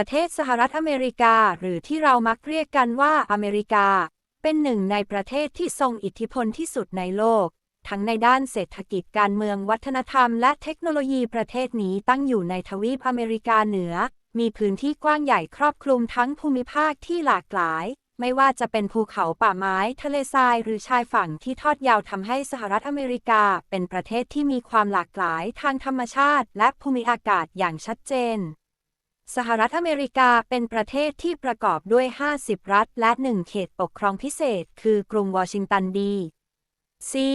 ประเทศสหรัฐอเมริกา หรือที่เรามักเรียกกันว่าอเมริกา เป็นหนึ่งในประเทศที่ทรงอิทธิพลที่สุดในโลก ทั้งในด้านเศรษฐกิจการเมืองวัฒนธรรมและเทคโนโลยีประเทศนี้ตั้งอยู่ในทวีปอเมริกาเหนือ มีพื้นที่กว้างใหญ่ครอบคลุมทั้งภูมิภาคที่หลากหลาย ไม่ว่าจะเป็นภูเขาป่าไม้ทะเลทราย หรือชายฝั่งที่ทอดยาวทำให้สหรัฐอเมริกา เป็นประเทศที่มีความหลากหลายทางธรรมชาติ และภูมิอากาศอย่างชัดเจน สหรัฐอเมริกาเป็นประเทศที่ประกอบด้วย 50 รัฐ และ 1 เขตปกครองพิเศษ คือกรุงวอชิงตันดีซี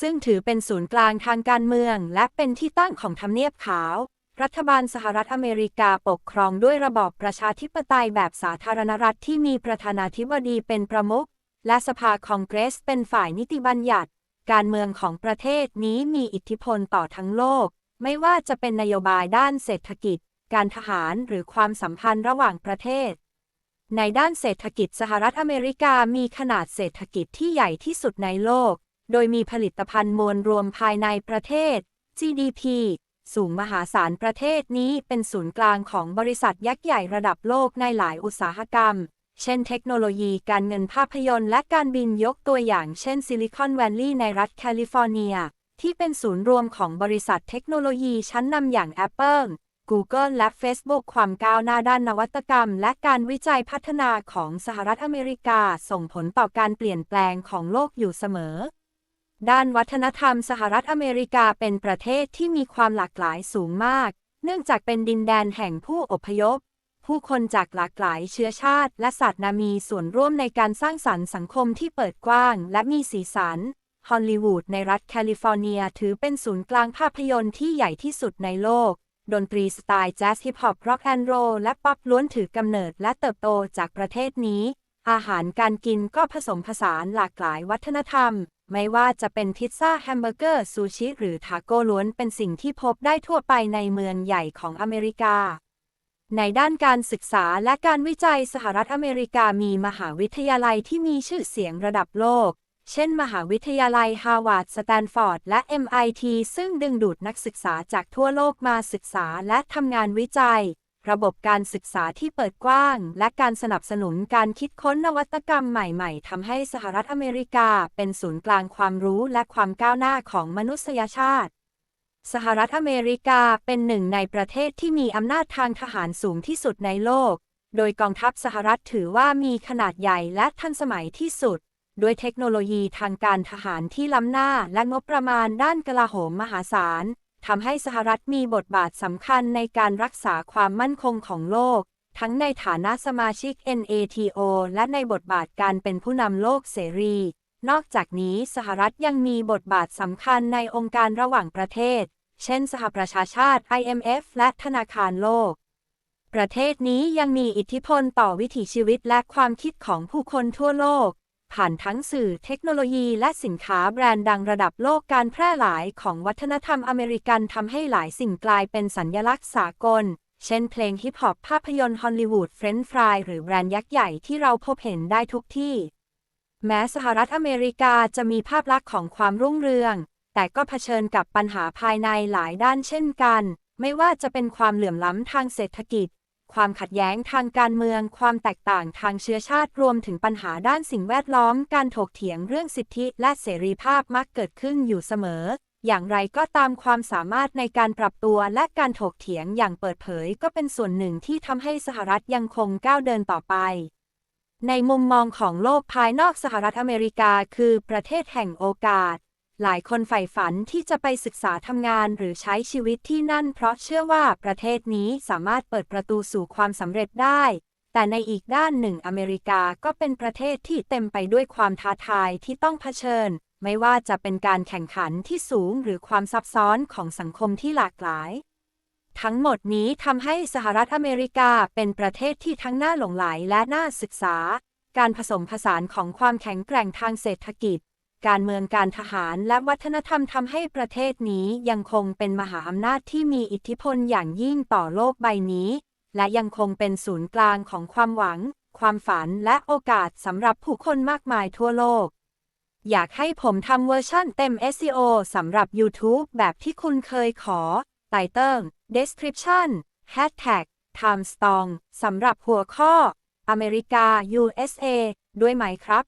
ซึ่งถือเป็นศูนย์กลางทางการเมือง และเป็นที่ตั้งของทำเนียบขาว รัฐบาลสหรัฐอเมริกาปกครองด้วยระบอบประชาธิปไตยแบบสาธารณรัฐที่มีประธานาธิบดีเป็นประมุข และสภาคองเกรสเป็นฝ่ายนิติบัญญัติ การเมืองของประเทศนี้มีอิทธิพลต่อทั้งโลก ไม่ว่าจะเป็นนโยบายด้านเศรษฐกิจ การทหารหรือความสัมพันธ์ระหว่างประเทศ ในด้านเศรษฐกิจสหรัฐอเมริกามีขนาดเศรษฐกิจที่ใหญ่ที่สุดในโลก โดยมีผลิตภัณฑ์มวลรวมภายในประเทศ GDP สูงมหาศาลประเทศนี้เป็นศูนย์กลางของบริษัทยักษ์ใหญ่ระดับโลกในหลายอุตสาหกรรม เช่นเทคโนโลยีการเงินภาพยนตร์และการบินยกตัวอย่างเช่นซิลิคอนแวลลีย์ในรัฐแคลิฟอร์เนีย ที่เป็นศูนย์รวมของบริษัทเทคโนโลยีชั้นนำอย่าง Apple Google และ Facebook ความก้าวหน้าด้านนวัตกรรม และการวิจัยพัฒนาของสหรัฐอเมริกาส่งผลต่อการเปลี่ยนแปลงของโลกอยู่เสมอ ด้านวัฒนธรรมสหรัฐอเมริกาเป็นประเทศที่มีความหลากหลายสูงมาก เนื่องจากเป็นดินแดนแห่งผู้อพยพ ผู้คนจากหลากหลายเชื้อชาติ และศาสนามีส่วนร่วมในการสร้างสรรค์สังคมที่เปิดกว้าง และมีสีสันฮอลลีวูดในรัฐแคลิฟอร์เนีย ถือเป็นศูนย์กลางภาพยนตร์ที่ใหญ่ที่สุดในโลก ดนตรีสไตล์แจ๊สฮิปฮอปร็อกแอนด์โรลและป๊อปล้วนถือกำเนิดและเติบโตจากประเทศนี้ อาหารการกินก็ผสมผสานหลากหลายวัฒนธรรม ไม่ว่าจะเป็นพิซซ่าแฮมเบอร์เกอร์ ซูชิ หรือทาโก้ล้วนเป็นสิ่งที่พบได้ทั่วไปในเมืองใหญ่ของอเมริกา ในด้านการศึกษาและการวิจัยสหรัฐอเมริกามีมหาวิทยาลัยที่มีชื่อเสียงระดับโลก เช่น มหาวิทยาลัยฮาร์วาร์ดสแตนฟอร์ด และ MIT ซึ่งดึงดูดนักศึกษาจากทั่วโลกมาศึกษาและทำงานวิจัย ระบบการศึกษาที่เปิดกว้าง และการสนับสนุนการคิดค้นนวัตกรรมใหม่ๆทำให้สหรัฐอเมริกาเป็นศูนย์กลางความรู้และความก้าวหน้าของมนุษยชาติ สหรัฐอเมริกาเป็นหนึ่งในประเทศที่มีอำนาจทางทหารสูงที่สุดในโลก โดยกองทัพสหรัฐถือว่ามีขนาดใหญ่และทันสมัยที่สุด ด้วยเทคโนโลยีทางการทหารที่ล้ำหน้าและงบประมาณด้านกลาโหมมหาศาลทำให้สหรัฐมีบทบาทสำคัญในการรักษาความมั่นคงของโลก ทั้งในฐานะสมาชิก NATO และในบทบาทการเป็นผู้นำโลกเสรี นอกจากนี้สหรัฐยังมีบทบาทสำคัญในองค์การระหว่างประเทศ เช่น สหประชาชาติ IMF และธนาคารโลก ประเทศนี้ยังมีอิทธิพลต่อวิถีชีวิตและความคิดของผู้คนทั่วโลก ผ่านทั้งสื่อเทคโนโลยีและสินค้าแบรนด์ดังระดับโลกการแพร่หลายของวัฒนธรรมอเมริกันทำให้หลายสิ่งกลายเป็นสัญญลักษณ์สากล เช่นเพลงฮิปฮอปภาพยนตร์ฮอลลีวูดเฟรนช์ฟรายหรือแบรนด์ยักษ์ใหญ่ที่เราพบเห็นได้ทุกที่ แม้สหรัฐอเมริกาจะมีภาพลักษณ์ของความรุ่งเรือง แต่ก็เผชิญกับปัญหาภายในหลายด้านเช่นกัน ไม่ว่าจะเป็นความเหลื่อมล้ำทางเศรษฐกิจ ความขัดแย้งทางการเมือง ความแตกต่างทางเชื้อชาติรวมถึงปัญหาด้านสิ่งแวดล้อม การถกเถียงเรื่องสิทธิและเสรีภาพมักเกิดขึ้นอยู่เสมอ อย่างไรก็ตามความสามารถในการปรับตัวและการถกเถียงอย่างเปิดเผยก็เป็นส่วนหนึ่งที่ทำให้สหรัฐยังคงก้าวเดินต่อไปในมุมมองของโลกภายนอกสหรัฐอเมริกาคือประเทศแห่งโอกาส หลายคนใฝ่ฝันที่จะไปศึกษาทำงานหรือใช้ชีวิตที่นั่น เพราะเชื่อว่าประเทศนี้สามารถเปิดประตูสู่ความสำเร็จได้ แต่ในอีกด้านหนึ่งอเมริกาก็เป็นประเทศที่เต็มไปด้วยความท้าทายที่ต้องเผชิญ ไม่ว่าจะเป็นการแข่งขันที่สูงหรือความซับซ้อนของสังคมที่หลากหลาย ทั้งหมดนี้ทำให้สหรัฐอเมริกาเป็นประเทศที่ทั้งน่าหลงไหลและน่าศึกษา การผสมผสานของความแข็งแกร่งทางเศรษฐกิจ การเมืองการทหารและวัฒนธรรมทำให้ประเทศนี้ยังคงเป็นมหาอำนาจที่มีอิทธิพลอย่างยิ่งต่อโลกใบนี้ และยังคงเป็นศูนย์กลางของความหวัง ความฝันและโอกาสสำหรับผู้คนมากมายทั่วโลก อยากให้ผมทำเวอร์ชั่นเต็ม SEO สำหรับ YouTube แบบที่คุณเคยขอ Title Description Hashtag Time Strong สำหรับหัวข้อ อเมริกา USA ด้วยไหมครับ